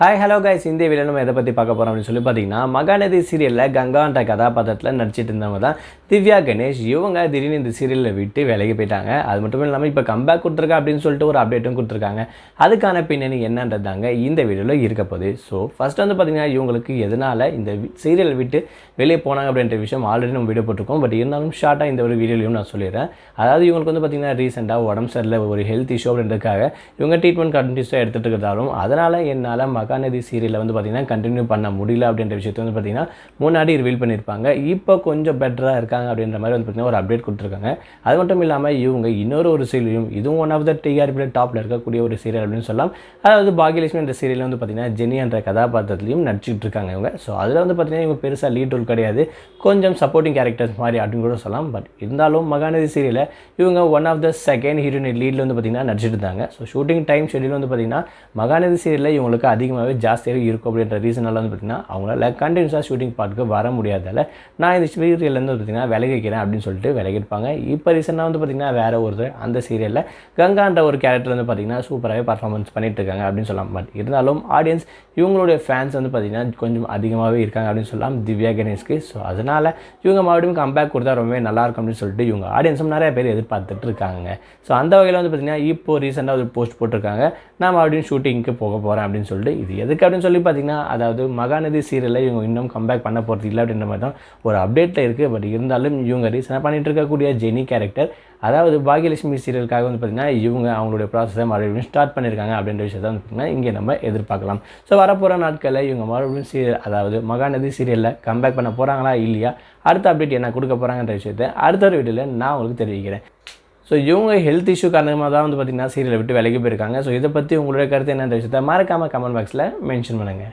Hi hello guys இந்த video நம்ம எதை பற்றி பார்க்க போகிறோம் அப்படின்னு சொல்லி பார்த்தீங்கன்னா மகாநதி சீரியலில் கங்கான்ற கதாபாத்திரத்தில் நடிச்சிட்டு இருந்தவங்க தான் திவ்யா கணேஷ். இவங்க திடீர்னு இந்த சீரியலில் விட்டு விலகி போயிட்டாங்க. அது மட்டும் இல்லாமல் இப்போ கம்பேக் கொடுத்துருக்கா அப்படின்னு சொல்லிட்டு ஒரு அப்டேட்டும் கொடுத்துருக்காங்க. அதுக்கான பின்னணி என்னன்றதாங்க இந்த வீடியோவில் இருக்க போகுது. ஸோ ஃபஸ்ட் வந்து பார்த்தீங்கன்னா இவங்களுக்கு எதனால் இந்த சீரியல் விட்டு வெளியே போனாங்க அப்படின்ற விஷயம் ஆல்ரெடி நம்ம வீடியோ போட்டிருக்கோம். பட் இருந்தாலும் ஷார்ட்டாக இந்த ஒரு வீடியோலையும் நான் சொல்லிடுறேன். அதாவது இவங்களுக்கு வந்து பார்த்தீங்கன்னா ரீசெண்டாக உடம்பு சரியில்லை ஒரு ஹெல்த் இஷ்யூ அப்படின்றதுக்காக இவங்க ட்ரீட்மெண்ட் கண்டினியூஸாக எடுத்துகிட்டு இருக்கிறதாலும் அதனால் என்னால் மகாநதி சீரியலில் வந்து பார்த்தீங்கன்னா கண்டினியூ பண்ண முடியல அப்படின்ற விஷயத்தை வந்து பார்த்தீங்கன்னா முன்னாடி ரிவீல் பண்ணியிருப்பாங்க இப்போ கொஞ்சம் பெட்டராக இருக்காங்க அப்படின்ற மாதிரி வந்து பார்த்தீங்கன்னா ஒரு அப்டேட் கொடுத்துருக்காங்க. அது மட்டும் இல்லாமல் இவங்க இன்னொரு ஒரு சீரியலும் இதுவும் ஒன் ஆஃப் த டிஆர்பியில் டாப்பில் இருக்கக்கூடிய ஒரு சீரியல் அப்படின்னு சொல்லலாம். அதாவது பாகியலட்சுமி என்ற சீரியல் வந்து பார்த்தீங்கன்னா ஜெனி என்ற கதாபாத்திரத்துலையும் நடிச்சிட்டு இருக்காங்க இவங்க. ஸோ அதில் வந்து பார்த்தீங்கன்னா இவங்க பெருசாக லீட் ரோல் கிடையாது. கொஞ்சம் சப்போர்ட்டிங் கேரக்டர்ஸ் மாதிரி அப்படின்னு கூட சொல்லலாம். பட் இருந்தாலும் மகாநதி சீரியலில் இவங்க one of the second heroine லீடில் வந்து பார்த்தீங்கன்னா நடிச்சிட்டு இருந்தாங்க. ஸோ ஷூட்டிங் டைம் ஷெடியூல் வந்து பார்த்தீங்கன்னா மகாநதி சீரியலில் இவங்களுக்கு அதிகமாக அதிகமாகவே ஜாஸ்தியாகவே இருக்கும் அப்படின்ற ரீசனால் வந்து பார்த்தீங்கன்னா அவங்களால கண்டினியூஸாக ஷூட்டிங் பார்ட்டுக்கு வர முடியாதால நான் இந்த சீரியல்லேருந்து பார்த்தீங்கன்னா விலகி வைக்கிறேன் அப்படின்னு சொல்லிட்டு விலகிருப்பாங்க இப்போ ரீசெண்டாக வந்து பார்த்தீங்கன்னா வேறு ஒருத்தர் அந்த சீரியலில் கங்கான்ற ஒரு கேரக்டர் வந்து பார்த்திங்கன்னா சூப்பராகவே பர்ஃபார்மன்ஸ் பண்ணிட்டு இருக்காங்க அப்படின்னு சொல்லலாம். பட் இருந்தாலும் ஆடியன்ஸ் இவங்களுடைய ஃபேன்ஸ் வந்து பார்த்திங்கன்னா கொஞ்சம் அதிகமாகவே இருக்காங்க அப்படின்னு சொல்லலாம் திவ்யா கணேஷ்க்கு. ஸோ அதனால் இவங்க மறுபடியும் கம்பேக் கொடுத்தா ரொம்பவே நல்லா இருக்கும் அப்படின்னு சொல்லிட்டு இவங்க ஆடியன்ஸும் நிறைய பேர் எதிர்பார்த்துட்டு இருக்காங்க. ஸோ அந்த வகையில் வந்து பார்த்திங்கன்னா இப்போ ரீசெண்டாக ஒரு போஸ்ட் போட்டிருக்காங்க. நான் மறுபடியும் ஷூட்டிங்க்கு போக போகிறேன் அப்படின்னு சொல்லிட்டு இது எதுக்கு அப்படின்னு சொல்லி பார்த்தீங்கன்னா அதாவது மகாநதி சீரியலில் இவங்க இன்னும் கம்பேக் பண்ண போகிறது இல்லை அப்படின்ற மாதிரி தான் ஒரு அப்டேட்டில் இருக்குது பட் இருந்தாலும் இவங்க ரீசனாக பண்ணிகிட்டு இருக்கக்கூடிய ஜெனி கேரக்டர் அதாவது பாகியலட்சுமி சீரியலுக்காக வந்து பார்த்திங்கன்னா இவங்க அவங்களுடைய ப்ராசஸை மறுபடியும் ஸ்டார்ட் பண்ணியிருக்காங்க அப்படின்ற விஷயத்தை வந்து பார்த்திங்கன்னா இங்கே நம்ம எதிர்பார்க்கலாம். ஸோ வரப்போகிற நாட்களில் இவங்க மறுபடியும் சீரியல் அதாவது மகாநதி சீரியலில் கம்பேக் பண்ண போகிறாங்களா இல்லையா? அடுத்த அப்டேட் என்ன கொடுக்க போகிறாங்கன்ற விஷயத்தை அடுத்த ஒரு வீடியோவில் நான் உங்களுக்கு தெரிவிக்கிறேன். ஸோ இவங்க ஹெல்த் இஷ்யூ காரணமாக தான் வந்து பார்த்திங்கன்னா சீரியலை விட்டு விலகி போயிருக்காங்க. ஸோ இதை பற்றி உங்களுடைய கருத்து என்னன்ற விஷயத்தை மறக்காமல் கமெண்ட் பாக்ஸில் மென்ஷன் பண்ணுங்கள்